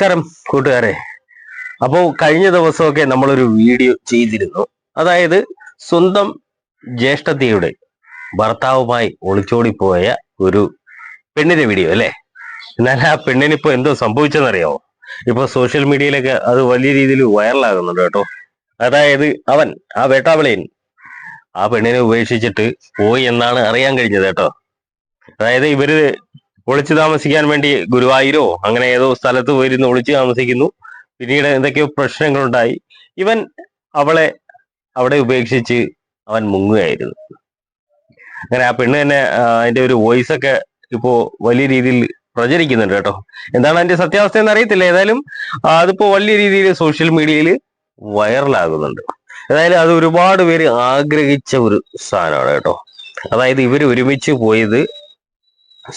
നമസ്കാരം കൂട്ടുകാരെ. അപ്പോൾ കഴിഞ്ഞ ദിവസമൊക്കെ നമ്മളൊരു വീഡിയോ ചെയ്തിരുന്നു. അതായത് സ്വന്തം ജ്യേഷ്ഠത്തിയുടെ ഭർത്താവുമായി ഒളിച്ചോടിപ്പോയ ഒരു പെണ്ണിന്റെ വീഡിയോ അല്ലേ? എന്നാൽ ആ പെണ്ണിന് ഇപ്പൊ എന്തോ സംഭവിച്ചെന്നറിയാമോ ഇപ്പൊ സോഷ്യൽ മീഡിയയിലൊക്കെ അത് വലിയ രീതിയിൽ വൈറലാകുന്നുണ്ട് കേട്ടോ. അതായത് അവൻ ആ വേട്ടാവിളയൻ ആ പെണ്ണിനെ ഉപേക്ഷിച്ചിട്ട് പോയി എന്നാണ് അറിയാൻ കഴിഞ്ഞത് കേട്ടോ. അതായത് ഇവർ ഒളിച്ചു താമസിക്കാൻ വേണ്ടി ഗുരുവായൂരോ അങ്ങനെ ഏതോ സ്ഥലത്ത് പോയിരുന്ന് ഒളിച്ചു താമസിക്കുന്നു. പിന്നീട് എന്തൊക്കെയോ പ്രശ്നങ്ങളുണ്ടായി. ഇവൻ അവളെ അവിടെ ഉപേക്ഷിച്ച് അവൻ മുങ്ങുകയായിരുന്നു. അങ്ങനെ ആ പെണ്ണ് തന്നെ അതിന്റെ ഒരു വോയിസ് ഒക്കെ ഇപ്പോ വലിയ രീതിയിൽ പ്രചരിക്കുന്നുണ്ട് കേട്ടോ. എന്താണ് അതിന്റെ സത്യാവസ്ഥ എന്ന് അറിയത്തില്ല. ഏതായാലും അതിപ്പോ വലിയ രീതിയിൽ സോഷ്യൽ മീഡിയയിൽ വൈറലാകുന്നുണ്ട് ഏതായാലും അത് ഒരുപാട് പേര് ആഗ്രഹിച്ച ഒരു സാധനമാണ് കേട്ടോ. അതായത് ഇവർ ഒരുമിച്ച് പോയത്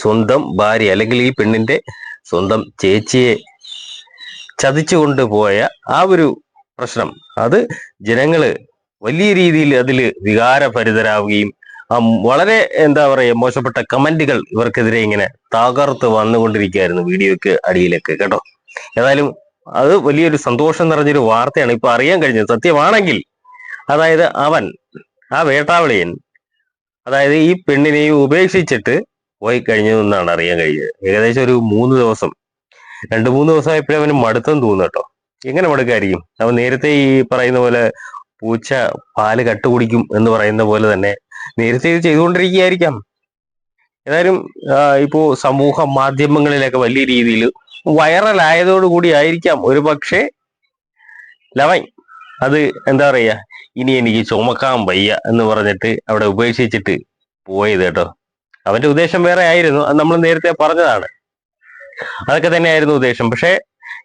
സ്വന്തം ഭാര്യ അല്ലെങ്കിൽ ഈ പെണ്ണിന്റെ സ്വന്തം ചേച്ചിയെ ചതിച്ചു കൊണ്ടുപോയ ആ ഒരു പ്രശ്നം. അത് ജനങ്ങൾ വലിയ രീതിയിൽ അതിൽ വികാരഭരിതരാവുകയും വളരെ എന്താ പറയുക മോശപ്പെട്ട കമന്റുകൾ ഇവർക്കെതിരെ ഇങ്ങനെ തകർത്ത് വന്നുകൊണ്ടിരിക്കുകയായിരുന്നു വീഡിയോക്ക് അടിയിലൊക്കെ കേട്ടോ. ഏതായാലും അത് വലിയൊരു സന്തോഷം നിറഞ്ഞൊരു വാർത്തയാണ്. ഇപ്പൊ അറിയാൻ കഴിഞ്ഞത് സത്യമാണെങ്കിൽ അതായത് അവൻ ആ വേട്ടാവളിയൻ അതായത് ഈ പെണ്ണിനെയും ഉപേക്ഷിച്ചിട്ട് പോയി കഴിഞ്ഞു എന്നാണ് അറിയാൻ കഴിഞ്ഞത് ഏകദേശം ഒരു മൂന്ന് ദിവസം. രണ്ട് മൂന്ന് ദിവസമായപ്പോഴേ അവന് മടുത്തം തോന്നുന്നു കേട്ടോ. എങ്ങനെ മടുക്കായിരിക്കും? അവൻ നേരത്തെ ഈ പറയുന്ന പോലെ പൂച്ച പാൽ കട്ടുകുടിക്കും എന്ന് പറയുന്ന പോലെ തന്നെ നേരത്തെ ഇത് ചെയ്തുകൊണ്ടിരിക്കുകയായിരിക്കാം. ഏതായാലും ഇപ്പോ സമൂഹ മാധ്യമങ്ങളിലൊക്കെ വലിയ രീതിയിൽ വൈറലായതോടുകൂടി ആയിരിക്കാം. ഒരു പക്ഷേ ലവൻ അത് എന്താ പറയാ ഇനി എനിക്ക് ചുമക്കാൻ വയ്യ എന്ന് പറഞ്ഞിട്ട് അവിടെ ഉപേക്ഷിച്ചിട്ട് പോയത് കേട്ടോ. അവന്റെ ഉദ്ദേശം വേറെ ആയിരുന്നു. അത് നമ്മൾ നേരത്തെ പറഞ്ഞതാണ്. അതൊക്കെ തന്നെയായിരുന്നു ഉദ്ദേശം. പക്ഷേ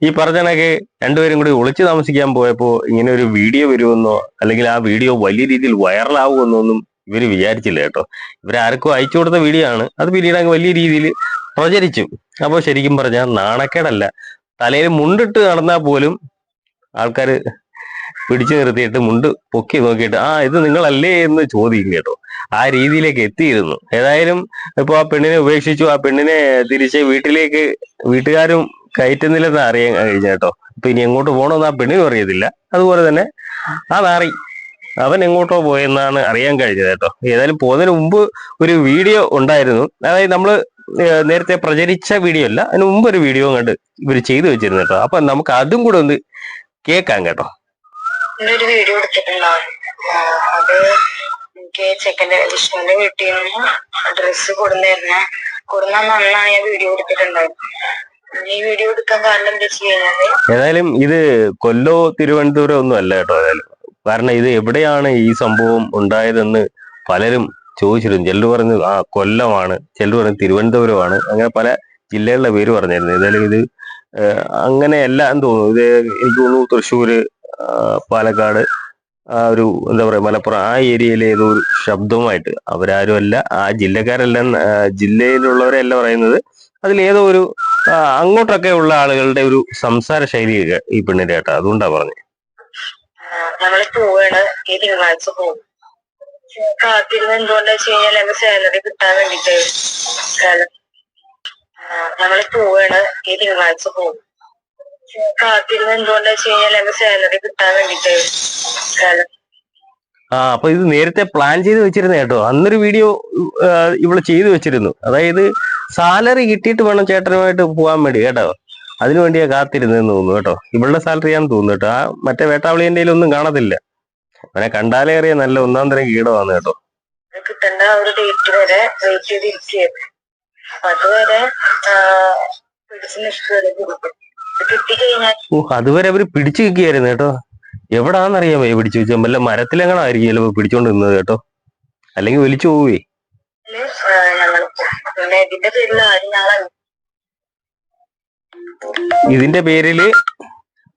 ഈ പറഞ്ഞ കണക്ക് രണ്ടുപേരും കൂടി ഒളിച്ചു താമസിക്കാൻ പോയപ്പോ ഇങ്ങനെ ഒരു വീഡിയോ വരുമെന്നോ അല്ലെങ്കിൽ ആ വീഡിയോ വലിയ രീതിയിൽ വൈറലാവുമെന്നോ ഒന്നും ഇവർ വിചാരിച്ചില്ല കേട്ടോ. ഇവരാർക്കും അയച്ചു കൊടുത്ത വീഡിയോ ആണ്. അത് പിന്നീട് അങ്ങ് വലിയ രീതിയിൽ പ്രചരിച്ചു. അപ്പോൾ ശരിക്കും പറഞ്ഞാൽ നാണക്കേടല്ല. തലയിൽ മുണ്ടിട്ട് നടന്നാൽ പോലും ആൾക്കാർ പിടിച്ചു നിർത്തിയിട്ട് മുണ്ട് പൊക്കി നോക്കിയിട്ട് ആ ഇത് നിങ്ങളല്ലേ എന്ന് ചോദിക്കും കേട്ടോ. ആ രീതിയിലേക്ക് എത്തിയിരുന്നു. ഏതായാലും ഇപ്പൊ ആ പെണ്ണിനെ ഉപേക്ഷിച്ചു ആ പെണ്ണിനെ തിരിച്ച് വീട്ടിലേക്ക് വീട്ടുകാരും കയറ്റുന്നില്ലെന്ന് അറിയാൻ കഴിഞ്ഞ കേട്ടോ. അപ്പൊ ഇനി എങ്ങോട്ട് പോകണമെന്ന് ആ പെണ്ണിനും അറിയത്തില്ല. അതുപോലെ തന്നെ ആ നാറി അവൻ എങ്ങോട്ടോ പോയെന്നാണ് അറിയാൻ കഴിഞ്ഞത് കേട്ടോ. ഏതായാലും പോകുന്നതിന് മുമ്പ് ഒരു വീഡിയോ ഉണ്ടായിരുന്നു. അതായത് നമ്മൾ നേരത്തെ പ്രചരിച്ച വീഡിയോ അല്ല അതിന് മുമ്പ് ഒരു വീഡിയോ കണ്ട് ഇവർ ചെയ്തു വെച്ചിരുന്നു കേട്ടോ. അപ്പൊ നമുക്ക് അതും കൂടെ ഒന്ന് കേൾക്കാം കേട്ടോ. ഒരു വീഡിയോ എടുത്തിട്ടുണ്ടാവും. അത് എനിക്ക് ചെക്കന്റെ വിഷ്ണുവിന്റെ വീട്ടിൽ നിന്ന് ഡ്രസ്സ് കൊടുന്നായിരുന്നു കൊടുന്ന നന്നായി വീഡിയോ എടുത്തിട്ടുണ്ടായിരുന്നു ഈ വീഡിയോ എടുക്കാൻ കാരണം എന്താ വെച്ച് ഏതായാലും ഇത് കൊല്ലോ തിരുവനന്തപുരം ഒന്നും അല്ല കേട്ടോ ഏതായാലും. കാരണം ഇത് എവിടെയാണ് ഈ സംഭവം ഉണ്ടായതെന്ന് പലരും ചോദിച്ചിരുന്നു ചിലർ പറഞ്ഞു ആ കൊല്ലമാണ്. ചിലർ പറഞ്ഞു തിരുവനന്തപുരമാണ്. അങ്ങനെ പല ജില്ലകളുടെ പേര് പറഞ്ഞിരുന്നു. ഏതായാലും ഇത് അങ്ങനെയല്ല എന്ന് തോന്നുന്നു. ഇത് എനിക്ക് തോന്നുന്നു തൃശ്ശൂര് പാലക്കാട് ആ ഒരു എന്താ പറയാ മലപ്പുറം ആ ഏരിയയിലെ ഏതോ ഒരു ശബ്ദവുമായിട്ട് അവരാരും അല്ല ആ ജില്ലക്കാരെല്ലാം ജില്ലയിലുള്ളവരെയല്ല പറയുന്നത്. അതിലേതോ ഒരു അങ്ങോട്ടൊക്കെ ഉള്ള ആളുകളുടെ ഒരു സംസാര ശൈലിയൊക്കെ ഈ പെണ്ണിന്റെ കേട്ടോ അതുകൊണ്ടാ ഞങ്ങൾ പോവാണ് ഈ സാലറി കിട്ടാൻ പോവാണ് ഈ തിങ്കളാഴ്ച പോകും കാത്തിരുന്ന് എന്തുകൊണ്ടാ വെച്ച് കഴിഞ്ഞാൽ എന്റെ സാലറി കിട്ടാൻ വേണ്ടിട്ട്. ആ അപ്പൊ ഇത് നേരത്തെ പ്ലാൻ ചെയ്ത് വെച്ചിരുന്ന കേട്ടോ. അന്നൊരു വീഡിയോ ഇവിടെ ചെയ്തു വെച്ചിരുന്നു. അതായത് സാലറി കിട്ടിയിട്ട് വേണം ചേട്ടനുമായിട്ട് പോകാൻ വേണ്ടി കേട്ടോ. അതിനു വേണ്ടിയാ കാത്തിരുന്നെന്ന് തോന്നുന്നു കേട്ടോ. ഇവളുടെ സാലറി ആണെന്ന് തോന്നുന്നു കേട്ടോ. ആ മറ്റേ വേട്ടാവളിന്റെ ഒന്നും കാണത്തില്ല. അവനെ കണ്ടാലേ അറിയാം നല്ല ഒന്നാം തരം കീടമാണ് കേട്ടോ. കിട്ടേണ്ട ഒരു ഡേറ്റ് വരെ വെയിറ്റ് ചെയ്തിരിക്കുകയായിരുന്നു അതുവരെ പിടിച്ച് ഓ അതുവരെ അവർ പിടിച്ചു നിൽക്കുകയായിരുന്നു കേട്ടോ. എവിടാന്നറിയാൻ വയ്യ പിടിച്ചു വെച്ചാൽ വല്ല മരത്തിലെങ്ങനായിരിക്കും ചിലപ്പോ പിടിച്ചോണ്ട് നിന്നത് കേട്ടോ. അല്ലെങ്കിൽ വലിച്ചു പോവേ. ഇതിന്റെ പേരിൽ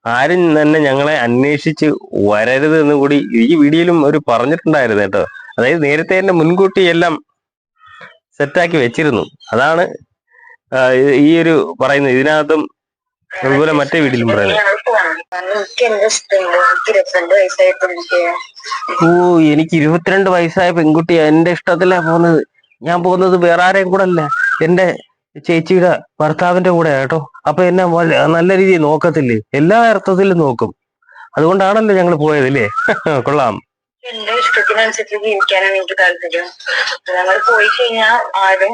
ആരും തന്നെ ഞങ്ങളെ അന്വേഷിച്ച് വരരുത് എന്ന് കൂടി ഈ വീഡിയോയിലും അവർ പറഞ്ഞിട്ടുണ്ടായിരുന്നു കേട്ടോ. അതായത് നേരത്തെ തന്നെ മുൻകൂട്ടി എല്ലാം സെറ്റാക്കി വെച്ചിരുന്നു. അതാണ് ഈ ഒരു പറയുന്നത്. ഇതിനകത്തും അതുപോലെ മറ്റേ വീട്ടിലും പറയുന്നത് ഓ എനിക്ക് ഇരുപത്തിരണ്ട് വയസ്സായ പെൺകുട്ടി എന്റെ ഇഷ്ടത്തിലാ പോകുന്നത്. ഞാൻ പോകുന്നത് വേറെ ആരെയും കൂടെ അല്ല. എന്റെ ചേച്ചിയുടെ ഭർത്താവിന്റെ കൂടെ കേട്ടോ അപ്പൊ എന്നെ നല്ല രീതിയിൽ നോക്കത്തില്ലേ? എല്ലാ അർത്ഥത്തിലും നോക്കും. അതുകൊണ്ടാണല്ലോ ഞങ്ങൾ പോയത് അല്ലേ കൊള്ളാം. എന്റെ ഇഷ്ടത്തിനനുസരിച്ച് ജീവിക്കാനാണ് എനിക്ക് താല്പര്യം. ഞങ്ങൾ പോയി കഴിഞ്ഞാൽ ആരും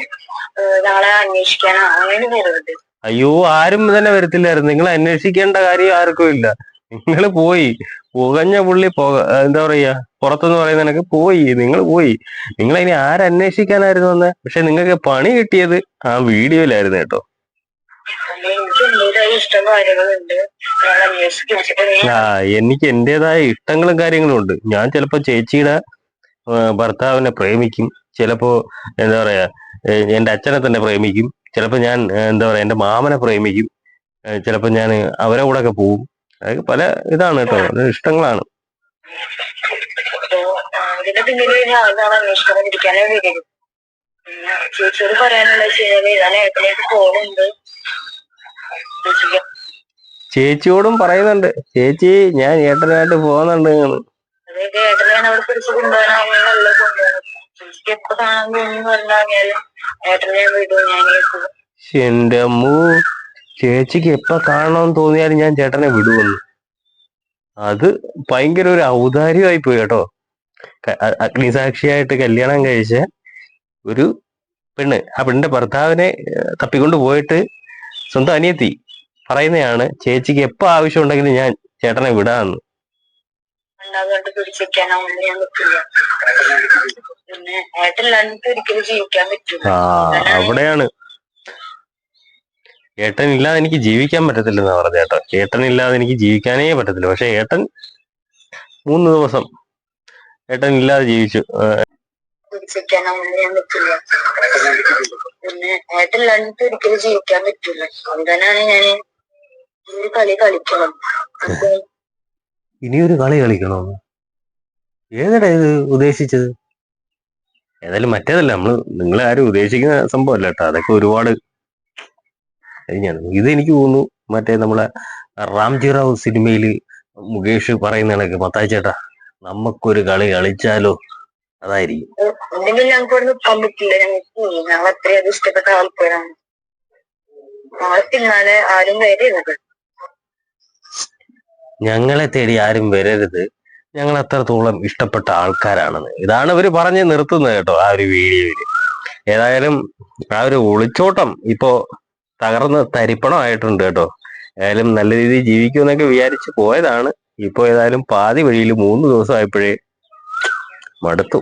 ഞങ്ങളെ അന്വേഷിക്കാനോ. അങ്ങനെ വരരുത് അയ്യോ ആരും തന്നെ വരത്തില്ലായിരുന്നു. നിങ്ങൾ അന്വേഷിക്കേണ്ട കാര്യം ആർക്കും ഇല്ല. നിങ്ങൾ പോയി. പുകഞ്ഞ പുള്ളി പോക എന്താ പറയാ പുറത്തെന്ന് പറയുന്ന പോയി. നിങ്ങൾ പോയി. നിങ്ങൾ ഇനി ആരന്വേഷിക്കാനായിരുന്നു വന്നെ? പക്ഷെ നിങ്ങൾക്ക് പണി കിട്ടിയത് ആ വീഡിയോയിലായിരുന്നു കേട്ടോ. ആ എനിക്ക് എന്റേതായ ഇഷ്ടങ്ങളും കാര്യങ്ങളും ഉണ്ട്. ഞാൻ ചിലപ്പോ ചേച്ചിയുടെ ഭർത്താവിനെ പ്രേമിക്കും. ചിലപ്പോ എന്താ പറയാ എന്റെ അച്ഛനെ തന്നെ പ്രേമിക്കും. ചിലപ്പോ ഞാൻ എന്താ പറയാ എന്റെ മാമനെ പ്രേമിക്കും. ചിലപ്പോൾ ഞാൻ അവരെ കൂടെ ഒക്കെ പോവും. അതൊക്കെ പല ഇതാണ് കേട്ടോ. ഇഷ്ടങ്ങളാണ്. ചേച്ചിയോടും പറയുന്നുണ്ട്. ചേച്ചി ഞാൻ ഏട്ടനായിട്ട് പോകുന്നുണ്ട് എപ്പോ കാണാൻ തോന്നി പറഞ്ഞു കഴിഞ്ഞാലും ഏട്ടനെ ഞാൻ വിടും ഞാൻ പോകും ശ്ശെ, എന്റെ അമ്മൂ ചേച്ചിക്ക് എപ്പ കാണണമെന്ന് തോന്നിയാലും ഞാൻ ചേട്ടനെ വിടുവന്നു. അത് ഭയങ്കര ഒരു ഔദാര്യമായി പോയി കേട്ടോ. അഗ്നിസാക്ഷിയായിട്ട് കല്യാണം കഴിച്ച ഒരു പെണ്ണ്. ആ പെണ്ണിന്റെ ഭർത്താവിനെ തപ്പിക്കൊണ്ട് പോയിട്ട് സ്വന്തം അനിയത്തി പറയുന്നതാണ് ചേച്ചിക്ക് എപ്പോ ആവശ്യം ഉണ്ടെങ്കിലും ഞാൻ ചേട്ടനെ വിടാന്ന്. ഉണ്ടാകാണ്ട് ഒന്നും ഞാൻ നിൽക്കില്ല പിന്നെ ഏട്ടനില്ലാണ്ട് ഒരിക്കലും ജീവിക്കാൻ പറ്റില്ല അവിടെയാണ്. ഏട്ടൻ ഇല്ലാതെ എനിക്ക് ജീവിക്കാൻ പറ്റത്തില്ലെന്നാ പറഞ്ഞ ഏട്ടൻ ഏട്ടൻ ഇല്ലാതെ എനിക്ക് ജീവിക്കാനേ പറ്റത്തില്ല. പക്ഷെ ഏട്ടൻ മൂന്ന് ദിവസം ഏട്ടൻ ഇല്ലാതെ ജീവിച്ചു പിന്നെ ഒരിക്കലും ജീവിക്കാൻ പറ്റില്ല അതുകൊണ്ടാണ് ഞാൻ കളി കളിക്കണം ഇനിയൊരു കളി കളിക്കണമെന്ന് ഏതാടാ ഇത് ഉദ്ദേശിച്ചത്? ഏതായാലും മറ്റേതല്ല നമ്മൾ നിങ്ങൾ ആരും ഉദ്ദേശിക്കുന്ന സംഭവമല്ല കേട്ടോ അതൊക്കെ ഒരുപാട് കഴിഞ്ഞാണ്. ഇത് എനിക്ക് തോന്നുന്നു മറ്റേ നമ്മളെ റാംജി റാവു സിനിമയിൽ മുകേഷ് പറയുന്ന കണക്ക്. മത്തായി ചേട്ടാ നമുക്കൊരു കളി കളിച്ചാലോ? അതായിരിക്കും. എന്തെങ്കിലും ഞങ്ങൾക്ക് ഇവിടെ നിൽക്കാൻ പറ്റില്ല ഞങ്ങൾക്ക് ഞങ്ങൾ അത്രയും ഇഷ്ടപ്പെട്ട ആൾക്കാരാണ്. പിന്നാലെ ആരും വരരുത് ഞങ്ങളെ തേടി ആരും വരരുത്. ഞങ്ങൾ അത്രത്തോളം ഇഷ്ടപ്പെട്ട ആൾക്കാരാണെന്ന്. ഇതാണ് അവർ പറഞ്ഞ് നിർത്തുന്നത് കേട്ടോ ആ ഒരു വീഡിയോയിൽ. ഏതായാലും ആ ഒരു ഒളിച്ചോട്ടം ഇപ്പോ തകർന്ന് തരിപ്പണമായിട്ടുണ്ട് കേട്ടോ. ഏതായാലും നല്ല രീതിയിൽ ജീവിക്കുമെന്നൊക്കെ വിചാരിച്ച് പോയതാണ്. ഇപ്പോ ഏതായാലും പാതി വഴിയിൽ മൂന്ന് ദിവസം ആയപ്പോഴേ മടുത്തു.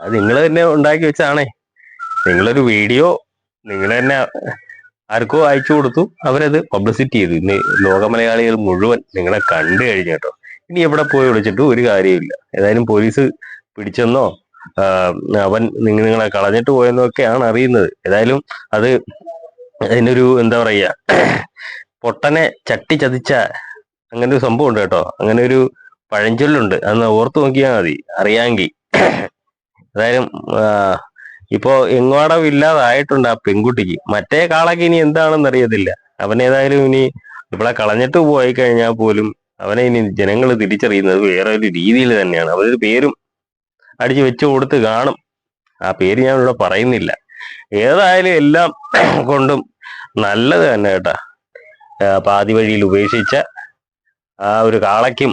അത് നിങ്ങൾ തന്നെ ഉണ്ടാക്കി വെച്ചാണേ. നിങ്ങളൊരു വീഡിയോ നിങ്ങൾ തന്നെ ആർക്കോ അയച്ചു കൊടുത്തു. അവരത് പബ്ലിസിറ്റി ചെയ്തു. ഇന്ന് ലോക മലയാളികൾ മുഴുവൻ നിങ്ങളെ കണ്ടു കഴിഞ്ഞു കേട്ടോ. ഇനി എവിടെ പോയി വിളിച്ചിട്ട് ഒരു കാര്യമില്ല ഏതായാലും പോലീസ് പിടിച്ചെന്നോ അവൻ നിങ്ങളെ കളഞ്ഞിട്ട് പോയെന്നോ ഒക്കെയാണ് അറിയുന്നത്. ഏതായാലും അത് അതിനൊരു എന്താ പറയുക പൊട്ടനെ ചട്ടി ചതിച്ച അങ്ങനെ ഒരു സംഭവം ഉണ്ട് കേട്ടോ. അങ്ങനെ ഒരു പഴഞ്ചൊല്ലുണ്ട്. അന്ന് ഓർത്തു നോക്കിയാൽ മതി. അറിയാമെങ്കിൽ. ഏതായാലും ഇപ്പോ എങ്ങോടം ഇല്ലാതായിട്ടുണ്ട് ആ പെൺകുട്ടിക്ക്. മറ്റേ കാളക്ക് ഇനി എന്താണെന്ന് അറിയത്തില്ല. അവൻ ഏതായാലും ഇനി ഇവിടെ കളഞ്ഞിട്ട് പോയി കഴിഞ്ഞാൽ പോലും അവനെ ഇനി ജനങ്ങൾ തിരിച്ചറിയുന്നത് വേറെ ഒരു രീതിയിൽ തന്നെയാണ്. അവരൊരു പേരും അടിച്ചു വെച്ചു കൊടുത്ത് കാണും. ആ പേര് ഞാൻ ഇവിടെ പറയുന്നില്ല. ഏതായാലും എല്ലാം കൊണ്ടും നല്ലത് തന്നെ കേട്ടാ. പാതി വഴിയിൽ ഉപേക്ഷിച്ച ആ ഒരു കാളയ്ക്കും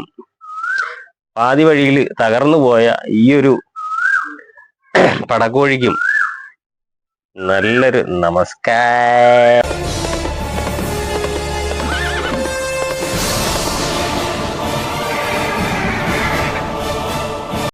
പാതി വഴിയിൽ തകർന്നു പോയ ഈ ഒരു പടക്കോഴിക്കും നല്ലൊരു നമസ്കാരം